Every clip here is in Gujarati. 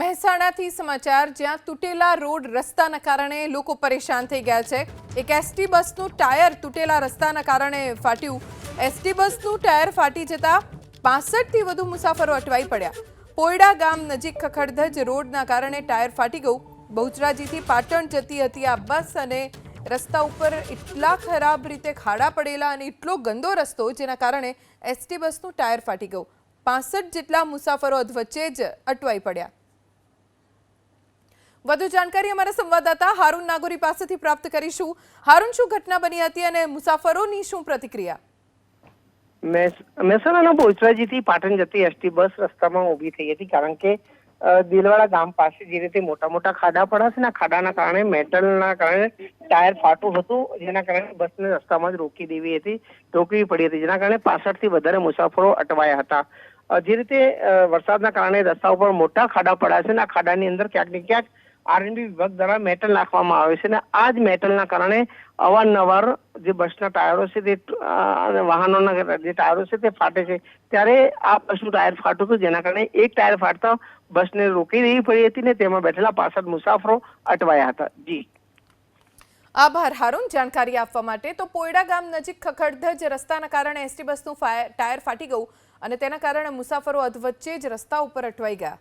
મહેસાણાથી સમાચાર, જ્યાં તૂટેલા રોડ રસ્તાના કારણે લોકો પરેશાન થઈ ગયા છે. એક એસટી બસનું ટાયર તૂટેલા રસ્તાના કારણે ફાટ્યું. એસટી બસનું ટાયર ફાટી જતા પાસઠથી વધુ મુસાફરો અટવાઈ પડ્યા. પોયડા ગામ નજીક ખખડધજ રોડના કારણે ટાયર ફાટી ગયું. બહુચરાજીથી પાટણ જતી હતી આ બસ અને રસ્તા ઉપર એટલા ખરાબ રીતે ખાડા પડેલા અને એટલો ગંદો રસ્તો જેના કારણે એસટી બસનું ટાયર ફાટી ગયું. પાસઠ જેટલા મુસાફરો અધવચ્ચે જ અટવાઈ પડ્યા. વધુ જાણકારી અમારા સંવાદદાતા હારૂન નાગોરી પાસેથી પ્રાપ્ત કરીશું. હારૂન, શું ઘટના બની હતી અને મુસાફરોની શું પ્રતિક્રિયા? મહેસ- મહેસાણાના બોચરાજીથી પાટણ જતી એસટી બસ રસ્તામાં ઊભી થઈ હતી, કારણ કે દિલવાડા ગામ પાસે જે રીતે મોટા મોટા ખાડા પડ્યા છે ને ખાડાના કારણે મેટલના કારણે ટાયર ફાટું હતું, જેના કારણે બસને રસ્તામાં જ રોકી દેવી હતી, રોકવી પડી હતી, જેના કારણે પાછળથી વધારે મુસાફરો અટવાયા હતા. જે રીતે વરસાદના કારણે રસ્તા ઉપર મોટા ખાડા પડ્યા છે ને આ ખાડાની અંદર ક્યાંક ને ક્યાંક આરએનબી વિભાગ દ્વારા મેટલ નાખવામાં આવે છે અને આ જ મેટલના કારણે અવારનવાર જે બસના ટાયરો છે તે અને વાહનોના જે ટાયરો છે તે ફાટે છે. ત્યારે આ બસનું ટાયર ફાટ્યું હતું, જેના કારણે એક ટાયર ફાટતા બસને રોકી દેવી પડી હતી ને તેમાં બેઠેલા પાસઠ મુસાફરો અટવાયા હતા. જી. આભાર, હારૂન. જાણકારી આપવા માટે તો પોયડા ગામ નજીક ખખડધજ રસ્તાના કારણે એસટી બસનું ટાયર ફાટી ગયું અને તેના કારણે મુસાફરો અધવચ્ચે જ રસ્તા ઉપર અટવાઈ ગયા.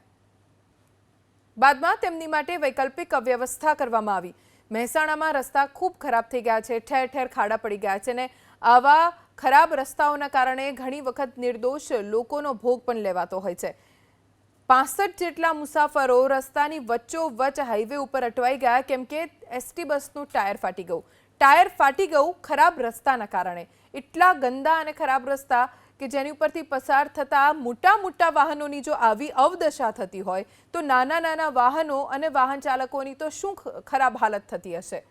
બાદમાં તેમની માટે વૈકલ્પિક વ્યવસ્થા કરવામાં આવી. મહેસાણામાં રસ્તા ખૂબ ખરાબ થઈ ગયા છે, ઠેર ઠેર ખાડા પડી ગયા છે અને આવા ખરાબ રસ્તાઓના કારણે ઘણી વખત નિર્દોષ લોકોનો ભોગ પણ લેવાતો હોય છે. પાસઠ જેટલા મુસાફરો રસ્તાની વચ્ચોવચ્ચ હાઈવે ઉપર અટવાઈ ગયા કેમ કે એસટી બસનું ટાયર ફાટી ગયું. ટાયર ફાટી ગયું ખરાબ રસ્તાના કારણે. એટલા ગંદા અને ખરાબ રસ્તા કે જેની ઉપરથી પસાર થતા મોટા મોટા વાહનોની જો આવી અવદશા થતી હોય, તો નાના નાના વાહનો અને વાહન ચાલકોની તો શું ખરાબ હાલત થતી હશે?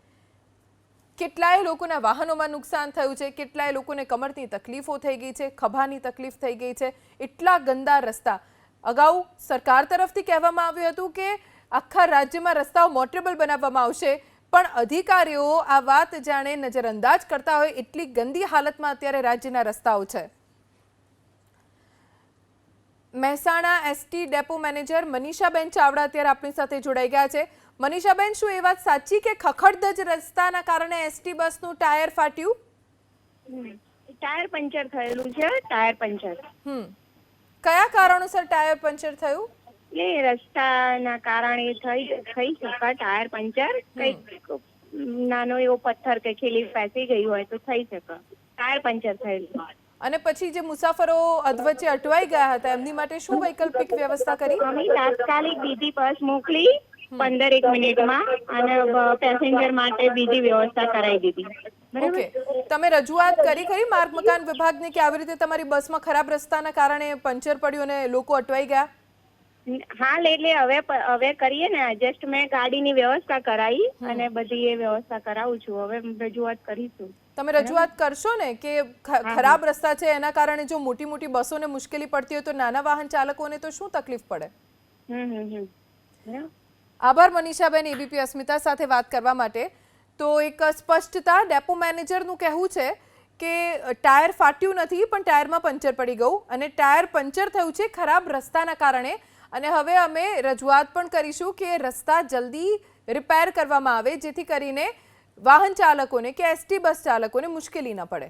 કેટલાય લોકોના વાહનોમાં નુકસાન થયું છે, કેટલાય લોકોને કમરની તકલીફો થઈ ગઈ છે, ખભાની તકલીફ થઈ ગઈ છે, એટલા ગંદા રસ્તા. અગાઉ સરકાર તરફથી કહેવામાં આવ્યું હતું કે આખા રાજ્યમાં રસ્તાઓ મોટરેબલ બનાવવામાં આવશે, પણ અધિકારીઓ આ વાત જાણે નજરઅંદાજ કરતા હોય એટલી ગંદી હાલતમાં અત્યારે રાજ્યના રસ્તાઓ છે. Mehsana ST depot manager Manishaben Chavda અત્યારે આપણી સાથે જોડાઈ ગયા છે. મનીષાબેન શું એ વાત સાચી કે ખખડધજ રસ્તાના કારણે એસટી બસનું ટાયર ફાટ્યું? ટાયર પંચર થયેલું છે ટાયર પંચર. હમ. કયા કારણોસર ટાયર પંચર થયું? એ રસ્તાના કારણે થઈ થઈ શકે ટાયર પંચર. કંઈક નાનો એવો પથ્થર કે ખીલી ફેસી ગયું હોય તો થઈ શકે. ટાયર પંચર થયેલું. અને પછી જે મુસાફરો અધવચ્ચે અટવાઈ ગયા હતા એમની માટે શું વૈકલ્પિક વ્યવસ્થા કરી? અમે તાત્કાલિક બીજી બસ મોકલી પંદર એક મિનિટમાં અને પેસેન્જર માટે બીજી વ્યવસ્થા કરાવી દીધી. ઓકે. તમે રજૂઆત કરી ખરી માર્ગ મકાન વિભાગને કે આવી રીતે તમારી બસમાં ખરાબ રસ્તાના કારણે પંચર પડ્યું અને લોકો અટવાઈ ગયા? હાલ એટલે હવે હવે કરીએ ને જસ્ટ મેં ગાડીની વ્યવસ્થા કરાવી અને બધી એ વ્યવસ્થા કરાવું છું. હવે રજૂઆત કરીશું. તમે રજૂઆત કરશો ને કે ખરાબ રસ્તા છે એના કારણે જો મોટી મોટી બસોને મુશ્કેલી પડતી હોય તો નાના વાહન ચાલકોને તો શું તકલીફ પડે? આભાર મનીષાબેન એબીપી અસ્મિતા સાથે વાત કરવા માટે. તો એક સ્પષ્ટતા ડેપો મેનેજરનું કહેવું છે કે ટાયર ફાટ્યું નથી પણ ટાયરમાં પંચર પડી ગયું. અને ટાયર પંચર થયું છે ખરાબ રસ્તાના કારણે. અને હવે અમે રજૂઆત પણ કરીશું કે રસ્તા જલ્દી રિપેર કરવામાં આવે, જેથી કરીને વાહન ચાલકોને કે એસટી બસ ચાલકોને મુશ્કેલી ન પડે.